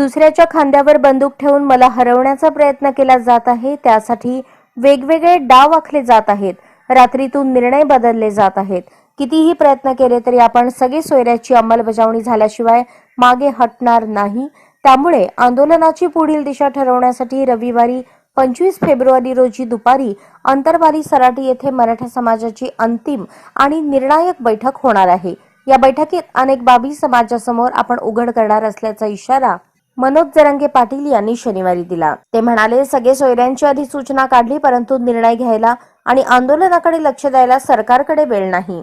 दुसऱ्याच्या खांद्यावर बंदूक ठेवून मला हरवण्याचा प्रयत्न केला जात आहे त्यासाठी वेगवेगळे डाव आखले जात आहेत. रात्रीतून निर्णय बदलले जात आहेत. कितीही प्रयत्न केले तरी आपण सगळे सोयऱ्याची अंमलबजावणी झाल्याशिवाय मागे हटणार नाही. त्यामुळे आंदोलनाची पुढील दिशा ठरवण्यासाठी रविवारी पंचवीस फेब्रुवारी रोजी दुपारी अंतरवाली सराटी येथे मराठा समाजाची अंतिम आणि निर्णायक बैठक होणार आहे. या बैठकीत अनेक बाबी समाजासमोर आपण उघड करणार असल्याचा इशारा मनोज जरंगे पाटील यांनी शनिवारी दिला. ते म्हणाले सगळे सोयऱ्यांची अधिसूचना काढली परंतु निर्णय घ्यायला आणि आंदोलनाकडे लक्ष द्यायला सरकारकडे वेळ नाही.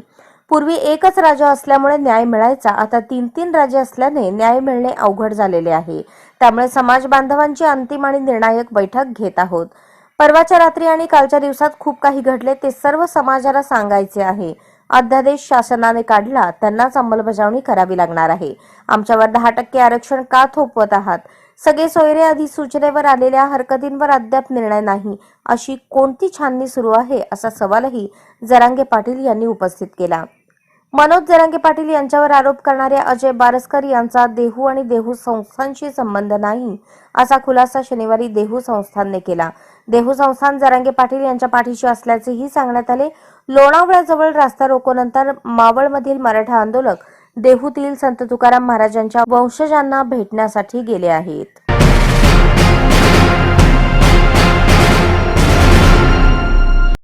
पूर्वी एकच राजा असल्यामुळे न्याय मिळायचा आता तीन तीन राजे असल्याने न्याय मिळणे अवघड झालेले आहे. त्यामुळे समाज बांधवांची अंतिम आणि निर्णायक बैठक घेत आहोत. परवाच्या रात्री आणि कालच्या दिवसात खूप काही घडले ते सर्व समाजाला सांगायचे आहे. अध्यादेश शासनाने काढला त्यांनाच अंमलबजावणी करावी लागणार आहे. आमच्यावर दहा टक्के आरक्षण का थोपवत आहात? सगळे सोयरे अधिसूचनेवर आलेल्या हरकतींवर अद्याप निर्णय नाही. अशी कोणती छाननी सुरू आहे असा सवालही जरांगे पाटील यांनी उपस्थित केला. मनोज जरांगे पाटील यांच्यावर आरोप करणाऱ्या अजय बारसकर यांचा देहू आणि देहू संस्थांशी संबंध नाही असा खुलासा शनिवारी देहू संस्थानने केला. देहू संस्थान जरांगे पाटील यांच्या पाठीशी असल्याचेही सांगण्यात आले. लोणावळ्याजवळ रास्ता रोकोनंतर मावळमधील मराठा आंदोलक देहूतील संत तुकाराम महाराजांच्या वंशजांना भेटण्यासाठी गेले आहेत.